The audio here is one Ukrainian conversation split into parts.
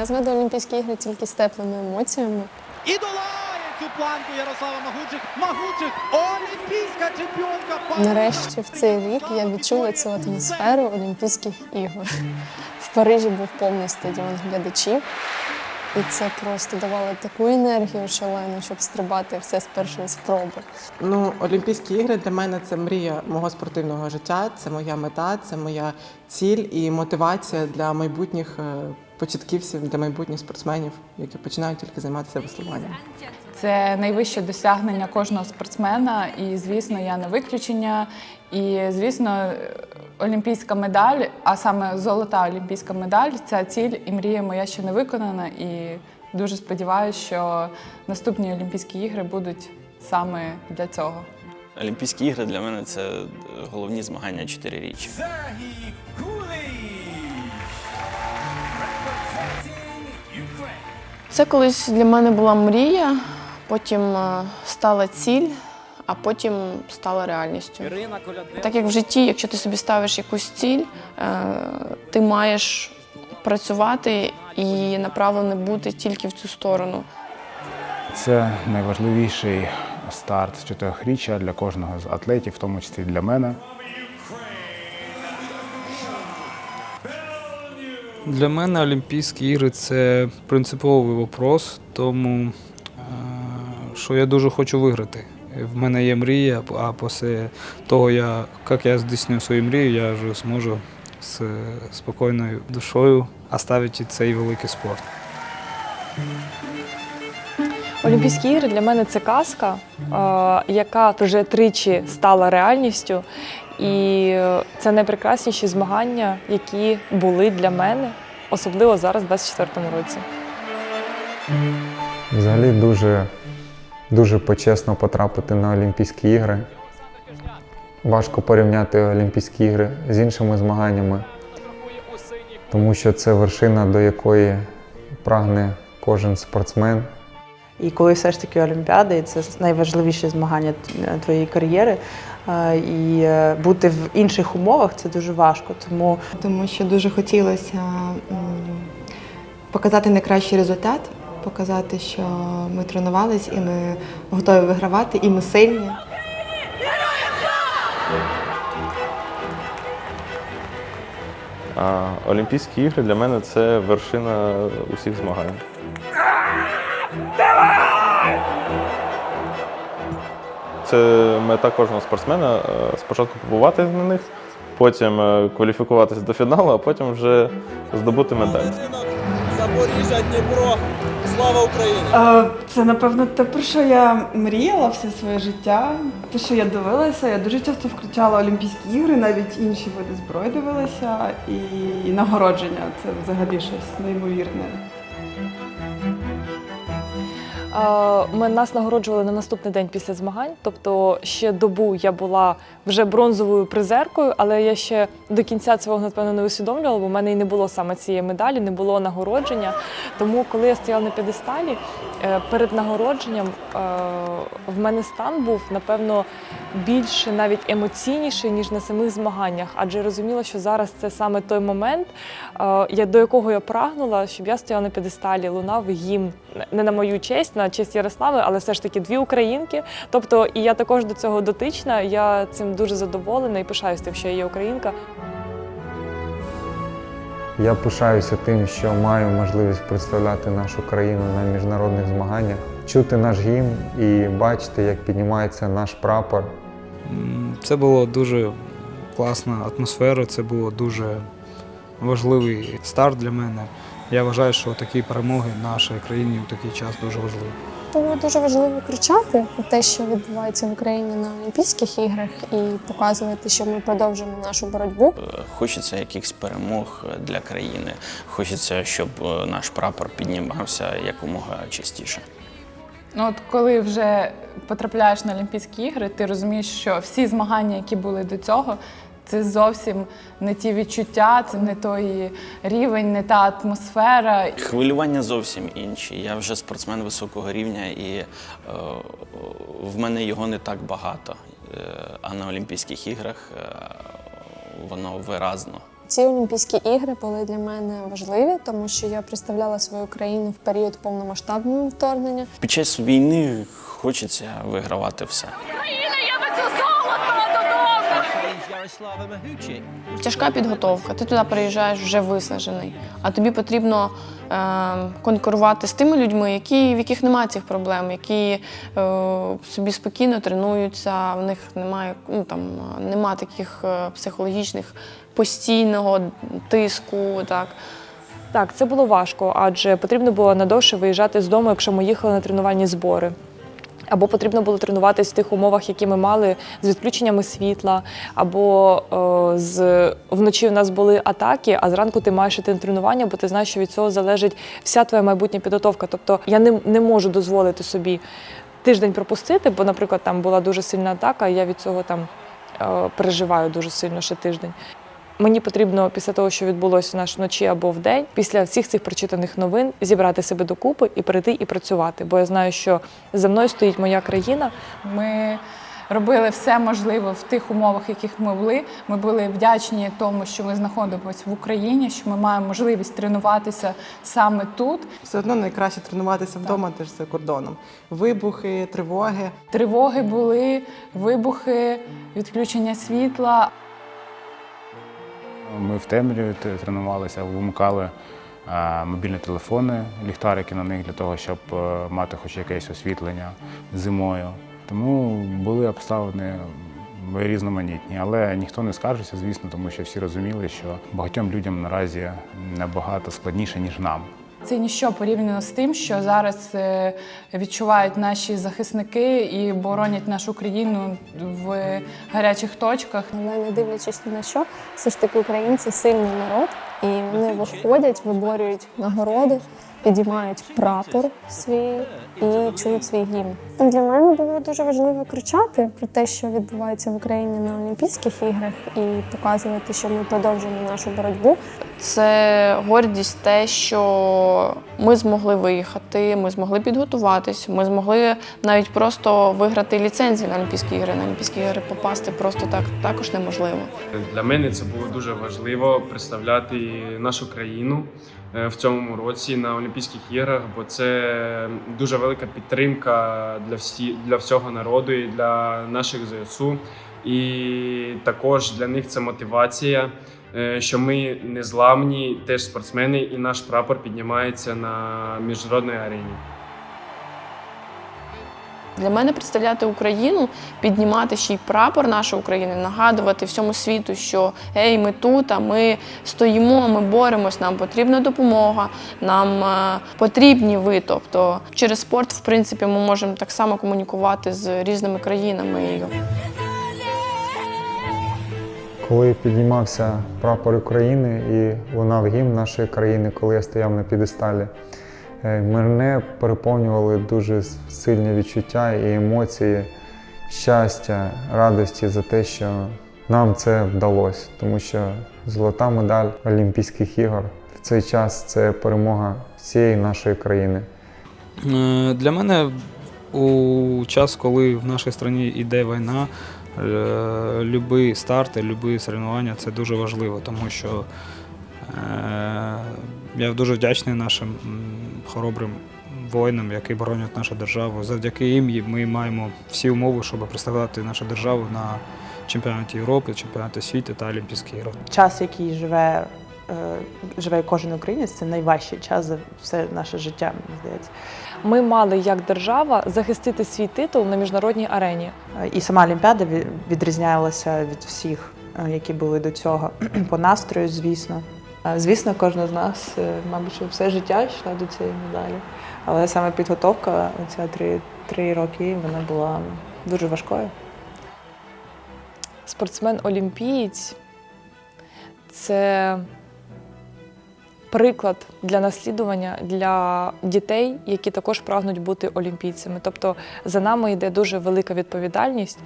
Я згадую Олімпійські ігри тільки з теплими емоціями. І долає цю планку Ярослава Магучих. Магучих олімпійська чемпіонка. Нарешті в цей рік я відчула цю атмосферу Олімпійських ігор. В Парижі був повний стадіон глядачів, і це просто давало таку енергію шалену, щоб стрибати все з першої спроби. Ну, Олімпійські ігри для мене це мрія мого спортивного життя, це моя мета, це моя ціль і мотивація для майбутніх е, початківців, для майбутніх спортсменів, які починають тільки займатися веслуванням. Це найвище досягнення кожного спортсмена, і звісно, я не виключення. І звісно, олімпійська медаль, а саме золота олімпійська медаль, ця ціль і мрія моя ще не виконана. І дуже сподіваюся, що наступні Олімпійські ігри будуть саме для цього. Олімпійські ігри для мене це головні змагання чотириріччя. Сергій Кулич. Це колись для мене була мрія, потім е, стала ціль, а потім стала реальністю. Так як в житті, якщо ти собі ставиш якусь ціль, е, ти маєш працювати і направлений бути тільки в цю сторону. Це найважливіший старт чотирьохріччя для кожного з атлетів, в тому числі для мене. Для мене Олімпійські ігри це принциповий вопрос, тому е, що я дуже хочу виграти. В мене є мрія, а після того, як я здійсню свою мрію, я вже зможу з спокійною душою оставити цей великий спорт. Олімпійські ігри для мене це казка, е, яка вже тричі стала реальністю. І це найпрекрасніші змагання, які були для мене, особливо зараз, в 24-му році. Взагалі дуже, дуже почесно потрапити на Олімпійські ігри. Важко порівняти Олімпійські ігри з іншими змаганнями, тому що це вершина, до якої прагне кожен спортсмен. І коли все ж таки Олімпіада, і це найважливіші змагання твоєї кар'єри. е, І е, бути в інших умовах це дуже важко. Тому тому що дуже хотілося показати найкращий результат, показати, що ми тренувались і ми готові вигравати, і ми сильні. Олімпійські ігри для мене це вершина усіх змагань. Це мета кожного спортсмена е, спочатку побувати на них, потім е, кваліфікуватися до фіналу, а потім вже здобути медаль. Запоріжжя, Дніпро. Слава Україні! Це, напевно, те, про що я мріяла все своє життя. Те, що я дивилася, я дуже часто включала Олімпійські ігри, навіть інші види зброї дивилася, і нагородження це взагалі щось неймовірне. Ми нас нагороджували на наступний день після змагань. Тобто ще добу я була вже бронзовою призеркою, але я ще до кінця цього напевно не усвідомлювала, бо в мене і не було саме цієї медалі, не було нагородження. Тому, коли я стояла на п'єдесталі, е, перед нагородженням е, в мене стан був напевно більше навіть емоційніший ніж на самих змаганнях, адже я розуміла, що зараз це саме той момент, е, я- до якого я прагнула, щоб я стояла на п'єдесталі, лунав гімн не на мою честь, на честь Ярослави, але все ж таки дві українки. Тобто, і я також до цього дотична. Я цим дуже задоволена і пишаюся тим, що я є українка. Я пишаюся тим, що маю можливість представляти нашу країну на міжнародних змаганнях, чути наш гімн і бачити, як піднімається наш прапор. Це було дуже класна атмосфера, це було дуже важливий старт для мене. Я вважаю, що такі перемоги нашій країні у такий час дуже важливі. Було дуже важливо кричати про те, що відбувається в Україні на Олімпійських іграх, і показувати, що ми продовжуємо нашу боротьбу. Е, Хочеться якихось перемог е, для країни. Хочеться, щоб е, наш прапор піднімався якомога частіше. Ну от коли вже потрапляєш на Олімпійські ігри, ти розумієш, що всі змагання, які були до цього, це зовсім не ті відчуття, це не той рівень, не та атмосфера. Хвилювання зовсім інші. Я вже спортсмен високого рівня, і е, в мене його не так багато. Е, а на Олімпійських іграх е, воно виразно. Ці Олімпійські ігри були для мене важливі, тому що я представляла свою країну в період повномасштабного вторгнення. Під час війни хочеться вигравати все. Ярослава Магучик. Тяжка підготовка. Ти туди приїжджаєш вже виснажений, а тобі потрібно е, конкурувати з тими людьми, які, в яких немає цих проблем, які е, собі спокійно тренуються, в них немає, ну, там, немає таких е, психологічних постійного тиску. Так. Так, це було важко, адже потрібно було надовше виїжджати з дому, якщо ми їхали на тренувальні збори. Або потрібно було тренуватись в тих умовах, які ми мали з відключеннями світла, або е, з вночі у нас були атаки, а зранку ти маєш іти на тренування, бо ти знаєш, що від цього залежить вся твоя майбутня підготовка. Тобто я не, не можу дозволити собі тиждень пропустити, бо, наприклад, там була дуже сильна атака, і я від цього там е, переживаю дуже сильно ще тиждень. Мені потрібно після того, що відбулося наш вночі або вдень, після всіх цих прочитаних новин зібрати себе докупи і перейти і працювати. Бо я знаю, що за мною стоїть моя країна. Ми робили все можливе в тих умовах, в яких ми були. Ми були вдячні тому, що ми знаходимося в Україні, що ми маємо можливість тренуватися саме тут. Все одно найкраще тренуватися вдома, ніж за кордоном. Вибухи, тривоги. Тривоги були, вибухи, відключення світла. Ми в темряві тренувалися, вимикали е, мобільні телефони, ліхтарики на них для того, щоб е, мати хоч якесь освітлення зимою. Тому були обставини різноманітні, але ніхто не скаржився, звісно, тому що всі розуміли, що багатьом людям наразі набагато складніше, ніж нам. Це ніщо порівняно з тим, що зараз е, відчувають наші захисники і боронять нашу країну в гарячих точках. Але не дивлячись ні на що, все ж таки українці сильний народ, і вони виходять, виборюють нагороди, підіймають прапор свій і чують свій гімн. Для мене було дуже важливо кричати про те, що відбувається в Україні на Олімпійських іграх, і показувати, що ми продовжуємо нашу боротьбу. Це гордість те, що ми змогли виїхати, ми змогли підготуватись, ми змогли навіть просто виграти ліцензію на Олімпійські ігри. На Олімпійські ігри попасти просто так також неможливо. Для мене це було дуже важливо представляти нашу країну е, в цьому році на Олімпійських іграх, бо це дуже велика підтримка для всі для всього народу і для наших ЗСУ. І також для них це мотивація, е, що ми незламні, теж спортсмени, і наш прапор піднімається на міжнародній арені. Для мене представляти Україну, піднімати ще й прапор нашої України, нагадувати всьому світу, що ей, ми тут, а ми стоїмо, ми боремось, нам потрібна допомога, нам е, потрібні ви. Тобто через спорт, в принципі, ми можемо так само комунікувати з різними країнами. Коли піднімався прапор України і лунав гімн нашої країни, коли я стояв на підесталі, мене переповнювали дуже сильні відчуття і емоції щастя, радості за те, що нам це вдалося, тому що золота медаль Олімпійських ігор в цей час це перемога всієї нашої країни. Е, Для мене у час, коли в нашій країні йде війна, е, любий старт, і любі соревнування це дуже важливо, тому що е, я дуже вдячний нашим хоробрим воїнам, які боронять нашу державу. Завдяки їм ми маємо всі умови, щоб представляти нашу державу на чемпіонаті Європи, чемпіонаті світу та Олімпійських іграх. Час, який живе, е, живе кожен українець, це найважчий час за все наше життя, мені здається. Ми мали як держава захистити свій титул на міжнародній арені. Е, І сама Олімпіада відрізнялася від всіх, е, які були до цього. По настрою, звісно. Звісно, кожна з нас, е, мабуть, все життя йшла до цієї медалі. Але саме підготовка, ця три, три роки, вона була дуже важкою. Спортсмен-олімпієць це приклад для наслідування для дітей, які також прагнуть бути олімпійцями. Тобто за нами йде дуже велика відповідальність.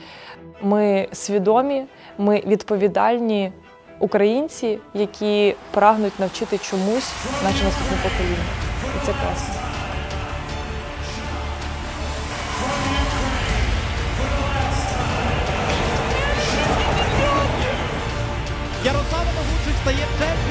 Ми свідомі, ми відповідальні українці, які прагнуть навчити чомусь наше наступне покоління. І це класно. Ярослава Могучий стає чемпіонкою